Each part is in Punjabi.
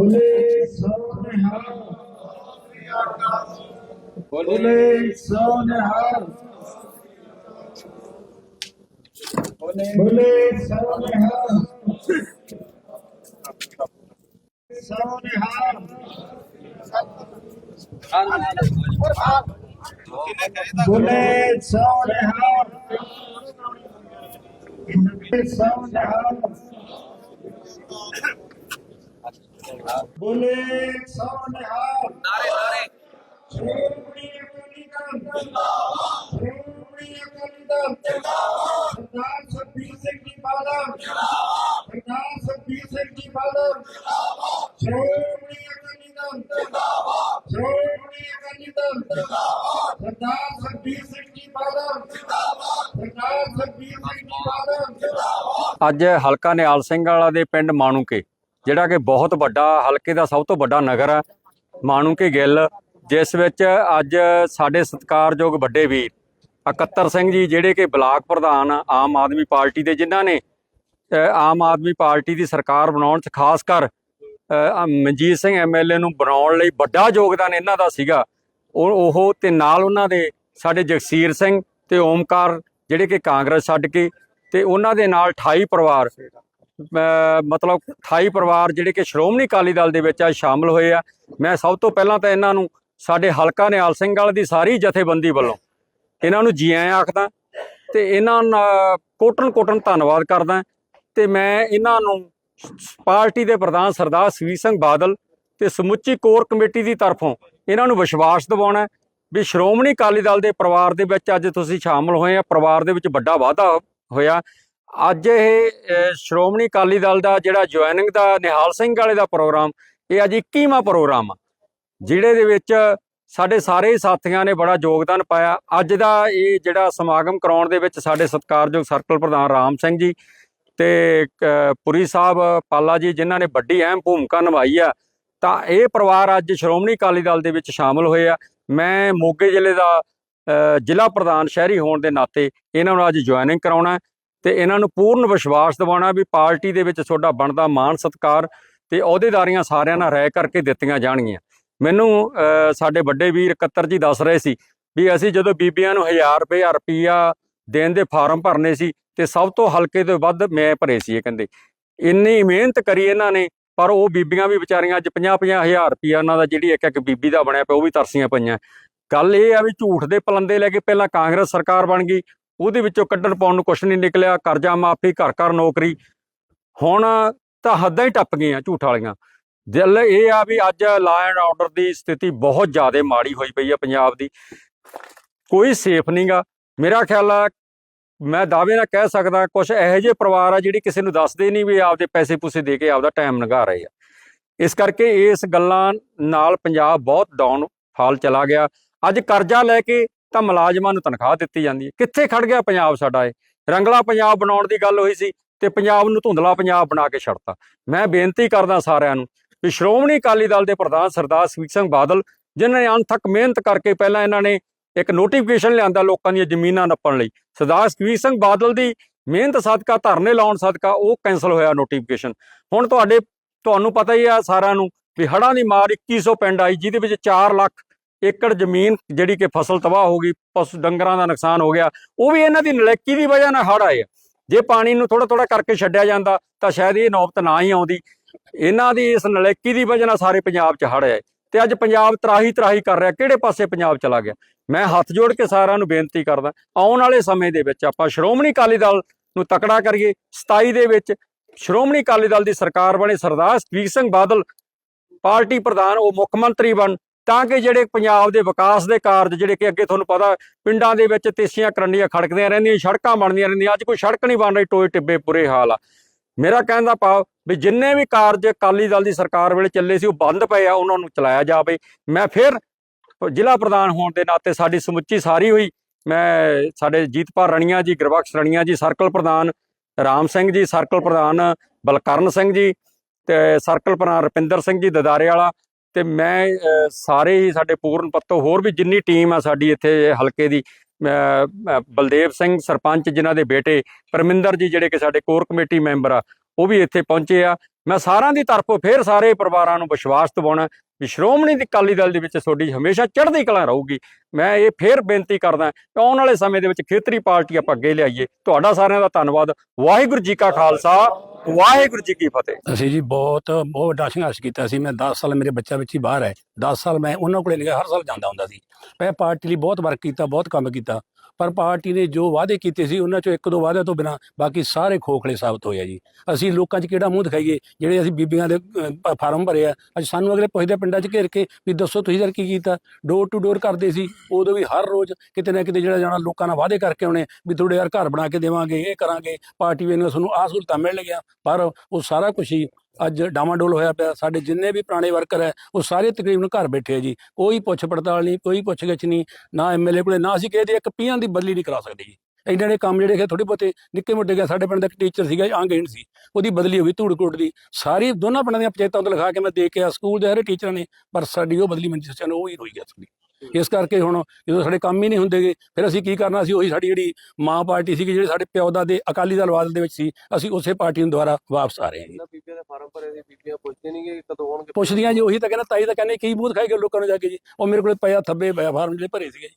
ਬੋਲੇ ਸੋਨਿਹਾ ਬੋਲੇ ਸੋਨਿਹਾ ਬੋਲੇ ਸੋਨਿਹਾ ਸੋਨਿਹਾ ਬੋਲੇ ਸੋਨਿਹਾ ਬੋਲੇ ਬੋਲੇ ਸੋਨਿਹਾ ਨਾਰੇ ਨਾਰੇ। ਸ਼੍ਰੋਮਣੀ ਅਕਾਲੀ ਦਲ। ਜਿੰਦਾਬਾਦ। ਸ਼੍ਰੋਮਣੀ ਅਕਾਲੀ ਦਲ। ਜਿੰਦਾਬਾਦ। ਸਰਦਾਰ ਸੁਖਬੀਰ ਸਿੰਘ ਜੀ ਬਾਦਲ। ਜਿੰਦਾਬਾਦ। ਸਰਦਾਰ ਸੁਖਬੀਰ ਸਿੰਘ ਜੀ ਬਾਦਲ। ਜਿੰਦਾਬਾਦ। ਸ਼੍ਰੋਮਣੀ ਅਕਾਲੀ ਦਲ। ਜਿੰਦਾਬਾਦ। ਸ਼੍ਰੋਮਣੀ ਅਕਾਲੀ ਦਲ। ਜਿੰਦਾਬਾਦ। ਸਰਦਾਰ ਸੁਖਬੀਰ ਸਿੰਘ ਜੀ ਬਾਦਲ। ਜਿੰਦਾਬਾਦ। ਸਰਦਾਰ ਸੁਖਬੀਰ ਸਿੰਘ ਜੀ ਬਾਦਲ। ਜਿੰਦਾਬਾਦ। ਅੱਜ ਹਲਕਾ ਨਿਹਾਲ ਸਿੰਘ ਵਾਲਾ ਦੇ ਪਿੰਡ ਮਾਣੂਕੇ। ਜਿਹੜਾ ਕਿ ਬਹੁਤ ਵੱਡਾ ਹਲਕੇ ਦਾ ਸਭ ਤੋਂ ਵੱਡਾ ਨਗਰ ਹੈ ਮਾਣੂਕੇ ਗਿੱਲ ਜਿਸ ਵਿੱਚ ਅੱਜ ਸਾਡੇ ਸਤਿਕਾਰਯੋਗ ਵੱਡੇ ਵੀਰ ਇਕੱਤਰ ਸਿੰਘ ਜੀ ਜਿਹੜੇ ਕਿ ਬਲਾਕ ਪ੍ਰਧਾਨ ਆਮ ਆਦਮੀ ਪਾਰਟੀ ਦੇ ਜਿਨ੍ਹਾਂ ਨੇ ਆਮ ਆਦਮੀ ਪਾਰਟੀ ਦੀ ਸਰਕਾਰ ਬਣਾਉਣ 'ਚ ਖਾਸ ਕਰ ਅ, ਆ ਮਨਜੀਤ ਸਿੰਘ ਐਮਐਲਏ ਨੂੰ ਬਣਾਉਣ ਲਈ ਵੱਡਾ ਯੋਗਦਾਨ ਇਹਨਾਂ ਦਾ ਸੀਗਾ। ਉਹ ਉਹ ਤੇ ਨਾਲ ਉਹਨਾਂ ਦੇ ਸਾਡੇ ਜਗਸੀਰ ਸਿੰਘ ਤੇ ਓਮਕਾਰ ਜਿਹੜੇ ਕਿ ਕਾਂਗਰਸ ਛੱਡ ਕੇ ਤੇ ਉਹਨਾਂ ਦੇ ਨਾਲ 28 ਪਰਿਵਾਰ ਮਤਲਬ 28 ਪਰਿਵਾਰ ਜਿਹੜੇ ਕਿ ਸ਼੍ਰੋਮਣੀ ਅਕਾਲੀ ਦਲ ਦੇ ਵਿੱਚ ਅੱਜ ਸ਼ਾਮਲ ਹੋਏ ਆ। ਮੈਂ ਸਭ ਤੋਂ ਪਹਿਲਾਂ ਤਾਂ ਇਹਨਾਂ ਨੂੰ, ਸਾਡੇ ਹਲਕਾ ਨਿਹਾਲ ਸਿੰਘ ਵਾਲੇ ਦੀ ਸਾਰੀ ਜਥੇਬੰਦੀ ਵੱਲੋਂ ਇਹਨਾਂ ਨੂੰ ਜੀ ਆਇਆਂ ਆਖਦਾ ਤੇ ਇਹਨਾਂ ਕੋਟਨ ਕੋਟਨ ਧੰਨਵਾਦ ਕਰਦਾ ਤੇ ਮੈਂ ਇਹਨਾਂ ਨੂੰ ਪਾਰਟੀ ਦੇ ਪ੍ਰਧਾਨ ਸਰਦਾਰ ਸੁਖਬੀਰ ਸਿੰਘ ਬਾਦਲ ਤੇ ਸਮੁੱਚੀ ਕੋਰ ਕਮੇਟੀ ਦੀ ਤਰਫੋਂ ਇਹਨਾਂ ਨੂੰ ਵਿਸ਼ਵਾਸ ਦਿਵਾਉਣਾ ਵੀ ਸ਼੍ਰੋਮਣੀ ਅਕਾਲੀ ਦਲ ਦੇ ਪਰਿਵਾਰ ਦੇ ਵਿੱਚ ਅੱਜ ਤੁਸੀਂ ਸ਼ਾਮਲ ਹੋਏ ਆ। ਪਰਿਵਾਰ ਦੇ ਵਿੱਚ ਵੱਡਾ ਵਾਧਾ ਹੋਇਆ। ਅੱਜ ਇਹ ਸ਼੍ਰੋਮਣੀ ਅਕਾਲੀ ਦਲ ਦਾ ਜਿਹੜਾ ਜੁਆਇਨਿੰਗ ਦਾ ਨਿਹਾਲ ਸਿੰਘ ਵਾਲੇ ਦਾ ਪ੍ਰੋਗਰਾਮ, ਇਹ ਅੱਜ 21ਵਾਂ ਪ੍ਰੋਗਰਾਮ ਆ ਜਿਹੜੇ ਦੇ ਵਿੱਚ ਸਾਡੇ ਸਾਰੇ ਸਾਥੀਆਂ ਨੇ ਬੜਾ ਯੋਗਦਾਨ ਪਾਇਆ। ਅੱਜ ਦਾ ਇਹ ਜਿਹੜਾ ਸਮਾਗਮ ਕਰਾਉਣ ਦੇ ਵਿੱਚ ਸਾਡੇ ਸਤਿਕਾਰਯੋਗ ਸਰਕਲ ਪ੍ਰਧਾਨ ਰਾਮ ਸਿੰਘ ਜੀ ਤੇ ਪੁਰੀ ਸਾਹਿਬ ਪਾਲਾ ਜੀ, ਜਿਨ੍ਹਾਂ ਨੇ ਵੱਡੀ ਅਹਿਮ ਭੂਮਿਕਾ ਨਿਭਾਈ ਆ, ਤਾਂ ਇਹ ਪਰਿਵਾਰ ਅੱਜ ਸ਼੍ਰੋਮਣੀ ਅਕਾਲੀ ਦਲ ਦੇ ਵਿੱਚ ਸ਼ਾਮਲ ਹੋਏ ਆ। ਮੈਂ ਮੋਗੇ ਜ਼ਿਲ੍ਹੇ ਦਾ ਜ਼ਿਲ੍ਹਾ ਪ੍ਰਧਾਨ ਸ਼ਹਿਰੀ ਹੋਣ ਦੇ ਨਾਤੇ ਇਹਨਾਂ ਨੂੰ ਅੱਜ ਜੁਆਇਨਿੰਗ ਕਰਾਉਣਾ ਤੇ ਇਹਨਾਂ ਨੂੰ ਪੂਰਨ ਵਿਸ਼ਵਾਸ ਦਿਵਾਉਣਾ ਵੀ ਪਾਰਟੀ ਦੇ ਵਿੱਚ ਤੁਹਾਡਾ ਬਣਦਾ ਮਾਣ ਸਤਕਾਰ ਤੇ ਅਹੁਦੇਦਾਰੀਆਂ ਸਾਰਿਆਂ ਨਾਲ ਰਹਿ ਕਰਕੇ ਦਿੱਤੀਆਂ ਜਾਣਗੀਆਂ। ਮੈਨੂੰ ਅਹ, ਸਾਡੇ ਵੱਡੇ ਵੀਰ ਇਕੱਤਰ ਜੀ ਦੱਸ ਰਹੇ ਸੀ ਵੀ ਅਸੀਂ ਜਦੋਂ ਬੀਬੀਆਂ ਨੂੰ 1000 ਰੁਪਏ ਰੁਪਈਆ ਦੇਣ ਦੇ ਫਾਰਮ ਭਰਨੇ ਸੀ ਤੇ ਸਭ ਤੋਂ ਹਲਕੇ ਤੋਂ ਵੱਧ ਮੈਂ ਭਰੇ ਸੀ ਇਹ ਕਹਿੰਦੇ। ਇੰਨੀ ਮਿਹਨਤ ਕਰੀ ਇਹਨਾਂ ਨੇ ਪਰ ਉਹ ਬੀਬੀਆਂ ਵੀ ਵਿਚਾਰੀਆਂ ਅੱਜ 50-50 ਹਜ਼ਾਰ ਰੁਪਈਆ ਉਹਨਾਂ ਦਾ ਜਿਹੜੀ ਇੱਕ ਇੱਕ ਬੀਬੀ ਦਾ ਬਣਿਆ ਪਿਆ ਉਹ ਵੀ ਤਰਸੀਆਂ ਪਈਆਂ। ਗੱਲ ਇਹ ਆ ਵੀ ਝੂਠ ਦੇ ਪਲੰਦੇ ਲੈ ਕੇ ਪਹਿਲਾਂ ਕਾਂਗਰਸ ਸਰਕਾਰ ਬਣ ਗਈ ਉਹਦੇ ਵਿੱਚੋਂ ਕੱਢਣ ਪਾਉਣ ਨੂੰ ਕੁਛ ਨਹੀਂ ਨਿਕਲਿਆ, ਕਰਜ਼ਾ ਮਾਫੀ, ਘਰ ਘਰ ਨੌਕਰੀ। ਹੁਣ ਤਾਂ ਹੱਦਾਂ ਹੀ ਟੱਪ ਗਈਆਂ ਝੂਠ ਵਾਲੀਆਂ। ਦਿਲ ਇਹ ਆ ਵੀ ਅੱਜ ਲਾ ਐਂਡ ਆਰਡਰ ਦੀ ਸਥਿਤੀ ਬਹੁਤ ਜ਼ਿਆਦਾ ਮਾੜੀ ਹੋਈ ਪਈ ਆ ਪੰਜਾਬ ਦੀ। ਕੋਈ ਸੇਫ ਨਹੀਂਗਾ ਮੇਰਾ ਖਿਆਲ ਆ, ਮੈਂ ਦਾਅਵੇ ਨਾਲ ਕਹਿ ਸਕਦਾ ਕੁਝ ਇਹੋ ਜਿਹੇ ਪਰਿਵਾਰ ਆ ਜਿਹੜੇ ਕਿਸੇ ਨੂੰ ਦੱਸਦੇ ਨਹੀਂ ਵੀ ਆਪਦੇ ਪੈਸੇ ਪੂਸੇ ਦੇ ਕੇ ਆਪਦਾ ਟਾਈਮ ਲੰਘਾ ਰਹੇ ਆ। ਇਸ ਕਰਕੇ ਇਸ ਗੱਲਾਂ ਨਾਲ ਪੰਜਾਬ ਬਹੁਤ ਡਾਊਨ ਫਾਲ ਚਲਾ ਗਿਆ। ਅੱਜ ਕਰਜ਼ਾ ਲੈ ਕੇ ਤਾਂ ਮੁਲਾਜ਼ਮਾਂ ਨੂੰ ਤਨਖਾਹ ਦਿੱਤੀ ਜਾਂਦੀ ਹੈ। ਕਿੱਥੇ ਖੜ ਗਿਆ ਪੰਜਾਬ ਸਾਡਾ ਇਹ? ਰੰਗਲਾ ਪੰਜਾਬ ਬਣਾਉਣ ਦੀ ਗੱਲ ਹੋਈ ਸੀ ਤੇ ਪੰਜਾਬ ਨੂੰ ਧੁੰਦਲਾ ਪੰਜਾਬ ਬਣਾ ਕੇ ਛੱਡਤਾ। ਮੈਂ ਬੇਨਤੀ ਕਰਦਾ ਸਾਰਿਆਂ ਨੂੰ ਵੀ ਸ਼੍ਰੋਮਣੀ ਅਕਾਲੀ ਦਲ ਦੇ ਪ੍ਰਧਾਨ ਸਰਦਾਰ ਸੁਖਬੀਰ ਸਿੰਘ ਬਾਦਲ, ਜਿਨ੍ਹਾਂ ਨੇ ਅਣਥੱਕ ਮਿਹਨਤ ਕਰਕੇ ਪਹਿਲਾਂ ਇਹਨਾਂ ਨੇ ਇੱਕ ਨੋਟੀਫਿਕੇਸ਼ਨ ਲਿਆਂਦਾ ਲੋਕਾਂ ਦੀਆਂ ਜ਼ਮੀਨਾਂ ਨੱਪਣ ਲਈ। ਸਰਦਾਰ ਸੁਖਬੀਰ ਸਿੰਘ ਬਾਦਲ ਦੀ ਮਿਹਨਤ ਸਦਕਾ, ਧਰਨੇ ਲਾਉਣ ਸਦਕਾ ਉਹ ਕੈਨਸਲ ਹੋਇਆ ਨੋਟੀਫਿਕੇਸ਼ਨ ਹੁਣ ਤੁਹਾਡੇ, ਤੁਹਾਨੂੰ ਪਤਾ ਹੀ ਆ ਸਾਰਿਆਂ ਨੂੰ ਵੀ ਹੜ੍ਹਾਂ ਦੀ ਮਾਰ 2100 ਪਿੰਡ ਆਈ, ਜਿਹਦੇ ਵਿੱਚ 4 ਲੱਖ ਏਕੜ ਜ਼ਮੀਨ ਜਿਹੜੀ ਕਿ ਫਸਲ ਤਬਾਹ ਹੋ ਗਈ, ਪਸ਼ੂ ਡੰਗਰਾਂ ਦਾ ਨੁਕਸਾਨ ਹੋ ਗਿਆ, ਉਹ ਵੀ ਇਹਨਾਂ ਦੀ ਨਲੇਕੀ ਦੀ ਵਜ੍ਹਾ ਨਾਲ ਹੜ੍ਹ ਆਏ ਆ। ਜੇ ਪਾਣੀ ਨੂੰ ਥੋੜਾ ਥੋੜਾ ਕਰਕੇ ਛੱਡਿਆ ਜਾਂਦਾ, ਤਾਂ ਸ਼ਾਇਦ ਇਹ ਨੌਬਤ ਨਾ ਹੀ ਆਉਂਦੀ। ਇਹਨਾਂ ਦੀ ਇਸ ਨਲੇਕੀ ਦੀ ਵਜ੍ਹਾ ਨਾਲ ਸਾਰੇ ਪੰਜਾਬ 'ਚ ਹੜ੍ਹ ਆਏ। ਤੇ ਅੱਜ ਪੰਜਾਬ ਤਰਾਹੀ ਤਰਾਹੀ ਕਰ ਰਿਹਾ, ਕਿਹੜੇ ਪਾਸੇ ਪੰਜਾਬ ਚਲਾ ਗਿਆ? ਮੈਂ ਹੱਥ ਜੋੜ ਕੇ ਸਾਰਿਆਂ ਨੂੰ ਬੇਨਤੀ ਕਰਦਾ, ਆਉਣ ਵਾਲੇ ਸਮੇਂ ਦੇ ਵਿੱਚ ਆਪਾਂ ਸ਼੍ਰੋਮਣੀ ਅਕਾਲੀ ਦਲ ਨੂੰ ਤਕੜਾ ਕਰੀਏ। 27 ਦੇ ਵਿੱਚ ਸ਼੍ਰੋਮਣੀ ਅਕਾਲੀ ਦਲ ਦੀ ਸਰਕਾਰ ਬਣੇ ਸਰਦਾਰ ਸੁਖਬੀਰ ਸਿੰਘ ਬਾਦਲ, ਪਾਰਟੀ ਪ੍ਰਧਾਨ, ਉਹ ਮੁੱਖ ਮੰਤਰੀ ਬਣ। ਤਾਂ ਕਿ ਜਿਹੜੇ ਪੰਜਾਬ ਦੇ ਵਿਕਾਸ ਦੇ ਕਾਰਜ ਜਿਹੜੇ ਕਿ ਅੱਗੇ ਤੁਹਾਨੂੰ ਪਤਾ ਪਿੰਡਾਂ ਦੇ ਵਿੱਚ ਤੇਸੀਆਂ ਕਰੰਡੀਆਂ ਖੜਕਦੀਆਂ ਰਹਿੰਦੀਆਂ, ਸੜਕਾਂ ਬਣਦੀਆਂ ਰਹਿੰਦੀਆਂ, ਅੱਜ ਕੋਈ ਸੜਕ ਨਹੀਂ ਬਣ ਰਹੀ, ਟੋਏ ਟਿੱਬੇ ਬੁਰੇ ਹਾਲ ਆ। ਮੇਰਾ ਕਹਿਣ ਦਾ ਭਾਵ ਵੀ ਜਿੰਨੇ ਵੀ ਕਾਰਜ ਅਕਾਲੀ ਦਲ ਦੀ ਸਰਕਾਰ ਵੇਲੇ ਚੱਲੇ ਸੀ, ਉਹ ਬੰਦ ਪਏ ਆ, ਉਹਨਾਂ ਨੂੰ ਚਲਾਇਆ ਜਾਵੇ। ਮੈਂ ਫਿਰ ਜ਼ਿਲ੍ਹਾ ਪ੍ਰਧਾਨ ਹੋਣ ਦੇ ਨਾਤੇ ਸਾਡੀ ਸਮੁੱਚੀ ਸਾਰੀ ਹੋਈ। ਮੈਂ ਸਾਡੇ ਜੀਤਪਾਲ ਰਣੀਆਂ ਜੀ, ਗੁਰਬਖਸ਼ ਰਣੀਆਂ ਜੀ, ਸਰਕਲ ਪ੍ਰਧਾਨ ਰਾਮ ਸਿੰਘ ਜੀ, ਸਰਕਲ ਪ੍ਰਧਾਨ ਬਲਕਰਨ ਸਿੰਘ ਜੀ ਤੇ ਸਰਕਲ ਪ੍ਰਧਾਨ ਰਪਿੰਦਰ ਸਿੰਘ ਜੀ, ਦਦਾਰੇ ਵਾਲਾ ਤੇ ਮੈਂ ਸਾਰੇ ਹੀ ਸਾਡੇ ਪੂਰਨ ਪੱਤੋ ਹੋਰ ਵੀ ਜਿੰਨੀ ਟੀਮ ਆ ਸਾਡੀ ਇੱਥੇ ਹਲਕੇ ਦੀ ਬਲਦੇਵ ਸਿੰਘ ਸਰਪੰਚ ਜਿਨ੍ਹਾਂ ਦੇ ਬੇਟੇ, ਪਰਮਿੰਦਰ ਜੀ ਜਿਹੜੇ ਕਿ ਸਾਡੇ ਕੋਰ ਕਮੇਟੀ ਮੈਂਬਰ ਆ, ਉਹ ਵੀ ਇੱਥੇ ਪਹੁੰਚੇ ਆ। ਮੈਂ ਸਾਰਿਆਂ ਦੀ ਤਰਫੋਂ ਫੇਰ ਸਾਰੇ ਪਰਿਵਾਰਾਂ ਨੂੰ ਵਿਸ਼ਵਾਸ ਦਿਵਾਉਣਾ, ਵੀ ਸ਼੍ਰੋਮਣੀ ਅਕਾਲੀ ਦਲ ਦੇ ਵਿੱਚ ਤੁਹਾਡੀ ਹਮੇਸ਼ਾ ਚੜ੍ਹਦੀ ਕਲਾ ਰਹੂਗੀ। ਮੈਂ ਇਹ ਫੇਰ ਬੇਨਤੀ ਕਰਦਾ, ਕਿ ਆਉਣ ਵਾਲੇ ਸਮੇਂ ਦੇ ਵਿੱਚ ਖੇਤਰੀ ਪਾਰਟੀ ਆਪਾਂ ਅੱਗੇ ਲਿਆਈਏ। ਤੁਹਾਡਾ ਸਾਰਿਆਂ ਦਾ ਧੰਨਵਾਦ। ਵਾਹਿਗੁਰੂ ਜੀ ਕਾ ਖਾਲਸਾ। ਵਾਹਿਗੁਰੂ ਜੀ ਕੀ ਫਤਿਹ। ਅਸੀਂ ਜੀ ਬਹੁਤ ਬਹੁਤ ਵੱਡਾ ਸੰਘਰਸ਼ ਕੀਤਾ ਸੀ। ਮੈਂ 10 ਸਾਲ ਮੇਰੇ ਬੱਚਾ ਵਿੱਚ ਹੀ ਬਾਹਰ ਹੈ। 10 ਸਾਲ ਮੈਂ ਉਹਨਾਂ ਕੋਲੇ ਨਹੀਂ ਹਰ ਸਾਲ ਜਾਂਦਾ ਹੁੰਦਾ ਸੀ। ਮੈਂ ਪਾਰਟੀ ਲਈ ਬਹੁਤ ਵਰਕ ਕੀਤਾ, ਬਹੁਤ ਕੰਮ ਕੀਤਾ। ਪਰ ਪਾਰਟੀ ਨੇ ਜੋ ਵਾਅਦੇ ਕੀਤੇ ਸੀ, ਉਹਨਾਂ ਚੋਂ ਇੱਕ ਦੋ ਵਾਅਦੇ ਤੋਂ ਬਿਨਾ ਬਾਕੀ ਸਾਰੇ ਖੋਖਲੇ ਸਾਬਤ ਹੋਏ ਆ ਜੀ। ਅਸੀਂ ਲੋਕਾਂ 'ਚ ਕਿਹੜਾ ਮੂੰਹ ਦਿਖਾਈਏ? ਜਿਹੜੇ ਅਸੀਂ ਬੀਬੀਆਂ ਦੇ ਫਾਰਮ ਭਰੇ ਆ। ਅੱਜ ਸਾਨੂੰ ਅਗਲੇ ਪੁੱਛਦੇ ਪਿੰਡਾਂ 'ਚ ਘੇਰ ਕੇ ਵੀ ਦੱਸੋ ਤੁਸੀਂ ਯਾਰ ਕੀ ਕੀਤਾ? ਡੋਰ ਟੂ ਡੋਰ ਕਰਦੇ ਸੀ। ਉਦੋਂ ਵੀ ਹਰ ਰੋਜ਼ ਕਿਤੇ ਨਾ ਕਿਤੇ ਜਿਹੜਾ ਜਾਣਾ ਲੋਕਾਂ ਨਾਲ ਵਾਅਦੇ ਕਰਕੇ ਆਉਣੇ ਵੀ ਤੁਹਾਡੇ ਯਾਰ ਘਰ ਬਣਾ ਕੇ ਦੇਵਾਂਗੇ, ਇਹ ਕਰਾਂਗੇ। ਪਾਰਟੀ ਵੇਲੇ ਤੁਹਾਨੂੰ ਆਹ ਸਹੂਲਤਾਂ ਮਿਲਣਗੀਆਂ ਪਰ ਉਹ ਸਾਰਾ ਕੁਝ ਹੀ ਅੱਜ ਡਾਮਾਡੋਲ ਹੋਇਆ ਪਿਆ, ਸਾਡੇ ਜਿੰਨੇ ਵੀ ਪੁਰਾਣੇ ਵਰਕਰ ਹੈ, ਉਹ ਸਾਰੇ ਤਕਰੀਬਨ ਘਰ ਬੈਠੇ ਆ ਜੀ। ਕੋਈ ਪੁੱਛ ਪੜਤਾਲ ਨਹੀਂ, ਕੋਈ ਪੁੱਛਗਿੱਛ ਨਹੀਂ, ਨਾ ਐਮਐਲਏ ਕੋਲੇ, ਨਾ ਅਸੀਂ ਕਿਸੇ ਦੀ ਇੱਕ ਪੀਆਂ ਦੀ ਬਦਲੀ ਨਹੀਂ ਕਰਾ ਸਕਦੇ ਜੀ। ਇੰਨੇ ਨੇ ਕੰਮ ਜਿਹੜੇ ਕਿ ਥੋੜੇ ਬਹੁਤੇ ਨਿੱਕੇ ਮੋਟੇ ਗਏ ਸਾਡੇ ਪਿੰਡ ਦਾ ਇੱਕ ਟੀਚਰ ਸੀਗਾ ਆਂਗੇਣ ਸੀ। ਉਹਦੀ ਬਦਲੀ ਹੋ ਗਈ ਧੂੜਕੋਟ ਦੀ। ਸਾਰੀ ਦੋਨਾਂ ਪਿੰਡਾਂ ਦੀਆਂ ਪੰਚਾਇਤਾਂ ਤੋਂ ਲਿਖਾ ਕੇ ਮੈਂ ਦੇ ਕੇ ਆ ਸਕੂਲ ਦੇ ਹਰੇ ਟੀਚਰਾਂ ਨੇ ਪਰ ਸਾਡੀ ਉਹ ਬਦਲੀ ਮਨਜੀਤ ਸਿੰਘ ਉਹ ਹੀ ਹੋਈ ਗਿਆ ਸਾਡੀ। ਇਸ ਕਰਕੇ ਹੁਣ ਜਦੋਂ ਸਾਡੇ ਕੰਮ ਹੀ ਨਹੀਂ ਹੁੰਦੇਗੇ ਫਿਰ ਅਸੀਂ ਕੀ ਕਰਨਾ ਸੀ ਉਹੀ ਸਾਡੀ ਜਿਹੜੀ ਮਾਂ ਪਾਰਟੀ ਸੀਗੀ ਜਿਹੜੇ ਸਾਡੇ ਪਿਓ ਦਾ ਦੇ ਅਕਾਲੀ ਦਲ ਬਾਦਲ ਦੇ ਵਿੱਚ ਸੀ ਅਸੀਂ ਉਸੇ ਪਾਰਟੀ ਨੂੰ ਦੁਬਾਰਾ ਵਾਪਸ ਆ ਰਹੇ ਹਾਂ ਇਹਨਾਂ ਬੀਬੀਆਂ ਦੇ ਫਾਰਮ ਭਰੇ ਸੀ ਬੀਬੀਆਂ ਪੁੱਛਦੇ ਨਹੀਂ ਕਿ ਕਦੋਂ ਆਉਣਗੇ? ਪੁੱਛਦੀਆਂ ਜੀ ਉਹੀ ਤਾਂ ਕਹਿੰਦਾ ਤਾਈ ਤਾਂ ਕਹਿੰਦੇ ਕੀ ਬੂਥ ਖਾਈ ਗਏ ਲੋਕਾਂ ਨੂੰ ਜਾ ਕੇ ਜੀ? ਉਹ ਮੇਰੇ ਕੋਲ ਪਿਆ ਥੱਬੇ ਫਾਰਮ ਜਿਹੜੇ ਭਰੇ ਸੀਗੇ ਜੀ।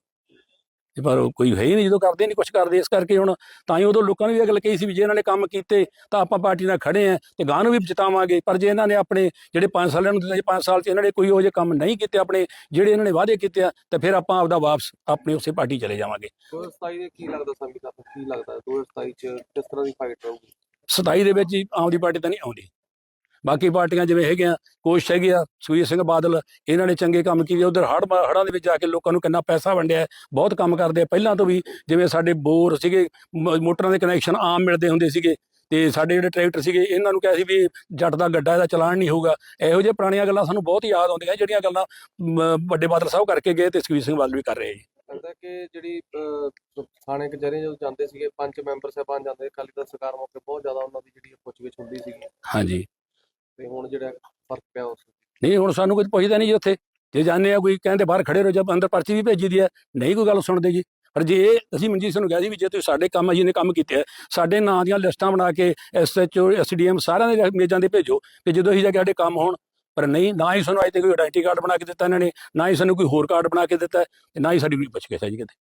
ਤੇ ਪਰ ਉਹ ਕੋਈ ਹੈ ਹੀ ਨਹੀਂ ਜਦੋਂ ਕਰਦੇ ਨਹੀਂ ਕੁਝ ਕਰਦੇ ਇਸ ਕਰਕੇ ਹੁਣ ਤਾਂ ਹੀ ਉਦੋਂ ਲੋਕਾਂ ਨੂੰ ਵੀ ਇਹ ਗੱਲ ਕਹੀ ਸੀ ਵੀ ਜੇ ਇਹਨਾਂ ਨੇ ਕੰਮ ਕੀਤੇ ਤਾਂ ਆਪਾਂ ਪਾਰਟੀ ਨਾਲ ਖੜੇ ਆਂ ਤੇ ਗਾਂ ਨੂੰ ਵੀ ਜਿਤਾਵਾਂਗੇ। ਪਰ ਜੇ ਇਹਨਾਂ ਨੇ ਆਪਣੇ ਜਿਹੜੇ 5 ਸਾਲਾਂ ਨੂੰ ਦਿੱਤੇ 5 ਸਾਲ 'ਚ ਇਹਨਾਂ ਨੇ ਕੋਈ ਉਹ ਜਿਹੇ ਕੰਮ ਨਹੀਂ ਕੀਤੇ ਆਪਣੇ ਜਿਹੜੇ ਇਹਨਾਂ ਨੇ ਵਾਅਦੇ ਕੀਤੇ ਆ ਤੇ ਫਿਰ ਆਪਾਂ ਆਪਦਾ ਵਾਪਸ ਆਪਣੇ ਉਸੇ ਪਾਰਟੀ ਚਲੇ ਜਾਵਾਂਗੇ। 2027 ਦੇ ਕੀ ਲੱਗਦਾ ਸੰਵਿਧਾਨ ਕੀ ਲੱਗਦਾ? 2027 ਚ ਕਿਸ ਤਰ੍ਹਾਂ ਦੀ ਫਾਈਟ ਰਹੂਗੀ? 27 ਦੇ ਵਿੱਚ ਹੀ ਆਮ ਦੀ ਪਾਰਟੀ ਤਾਂ ਨਹੀਂ ਆਉਂਦੀ। ਬਾਕੀ ਪਾਰਟੀਆਂ ਜਿਵੇਂ ਹੈਗੀਆਂ ਕੋਸ਼ਿਸ਼ ਹੈਗੀ ਆ ਸੁਖਬੀਰ ਸਿੰਘ ਬਾਦਲ ਇਹਨਾਂ ਨੇ ਚੰਗੇ ਕੰਮ ਕੀਤੇ ਉਧਰ ਹੜ ਹੜਾਂ ਦੇ ਵਿੱਚ ਜਾ ਕੇ ਲੋਕਾਂ ਨੂੰ ਕਿੰਨਾ ਪੈਸਾ ਵੰਡਿਆ ਬਹੁਤ ਕੰਮ ਕਰਦੇ ਆ। ਪਹਿਲਾਂ ਤੋਂ ਵੀ ਜਿਵੇਂ ਸਾਡੇ ਬੋਰ ਸੀਗੇ ਮੋਟਰਾਂ ਦੇ ਕਨੈਕਸ਼ਨ ਆਮ ਮਿਲਦੇ ਹੁੰਦੇ ਸੀਗੇ ਤੇ ਸਾਡੇ ਜਿਹੜੇ ਟਰੈਕਟਰ ਸੀਗੇ ਇਹਨਾਂ ਨੂੰ ਕਿਹਾ ਸੀ ਵੀ ਜੱਟ ਦਾ ਗੱਡਾ ਇਹਦਾ ਚਲਾਨ ਨਹੀਂ ਹੋਊਗਾ। ਇਹੋ ਜਿਹੇ ਪੁਰਾਣੀਆਂ ਗੱਲਾਂ ਸਾਨੂੰ ਬਹੁਤ ਯਾਦ ਆਉਂਦੀਆਂ ਜਿਹੜੀਆਂ ਗੱਲਾਂ ਵੱਡੇ ਬਾਦਲ ਸਾਹਿਬ ਕਰਕੇ ਗਏ ਤੇ ਸੁਖਬੀਰ ਸਿੰਘ ਬਾਦਲ ਵੀ ਕਰ ਰਹੇ ਜੀ। ਲੱਗਦਾ ਕਿ ਜਿਹੜੀ ਥਾਣੇ ਕਚਹਿਰੀਆਂ ਜਦੋਂ ਜਾਂਦੇ ਸੀਗੇ ਪੰਜ ਮੈਂਬਰ ਸਾਹਿਬਾਨ ਜਾਂਦੇ ਅਕਾਲੀ ਦਲ ਸਰਕਾਰ ਮੌਕੇ ਬਹੁਤ ਜ਼ਿਆਦਾ ਉਹਨਾਂ ਦੀ ਜਿਹੜੀ ਪੁੱਛਗਿੱਛ ਹੁੰਦੀ ਸੀਗੀ। ਹਾਂਜੀ। ਤੇ ਹੁਣ ਜਿਹੜਾ ਫ਼ਰਕ ਪਿਆ ਉਸ ਨਹੀਂ, ਹੁਣ ਸਾਨੂੰ ਕੁਝ ਪੁੱਛਦਾ ਨਹੀਂ ਜੀ ਉੱਥੇ। ਜੇ ਜਾਂਦੇ ਆ ਕੋਈ, ਕਹਿੰਦੇ ਬਾਹਰ ਖੜੇ ਰਹੋ ਜਦ ਅੰਦਰ ਪਰਚੀ ਵੀ ਭੇਜੀ ਦੀ ਹੈ, ਨਹੀਂ ਕੋਈ ਗੱਲ ਸੁਣਦੇ ਜੀ। ਪਰ ਜੇ ਅਸੀਂ ਮਨਜੀਤ ਸਿੰਘ ਨੂੰ ਕਿਹਾ ਸੀ ਵੀ ਜੇ ਤੁਸੀਂ ਸਾਡੇ ਕੰਮ ਆ ਜੀ ਨੇ ਕੰਮ ਕੀਤੇ ਆ, ਸਾਡੇ ਨਾਂ ਦੀਆਂ ਲਿਸਟਾਂ ਬਣਾ ਕੇ ਐਸਐਚਓ ਐਸਡੀਐਮ ਸਾਰਿਆਂ ਦੇ ਮੇਜਾਂ ਦੇ ਭੇਜੋ, ਤੇ ਜਦੋਂ ਅਸੀਂ ਜਾ ਕੇ ਸਾਡੇ ਕੰਮ ਹੋਣ, ਪਰ ਨਹੀਂ, ਨਾ ਹੀ ਸਾਨੂੰ ਅੱਜ ਤੱਕ ਕੋਈ ਆਇਡੈਂਟੀ ਕਾਰਡ ਬਣਾ ਕੇ ਦਿੱਤਾ ਇਹਨਾਂ ਨੇ, ਨਾ ਹੀ ਸਾਨੂੰ ਕੋਈ ਹੋਰ ਕਾਰਡ ਬਣਾ ਕੇ ਦਿੱਤਾ, ਤੇ ਨਾ ਹੀ ਸਾਡੀ ਕੋਈ ਪੁੱਛ ਕੇ ਜੀ ਕਿਤੇ।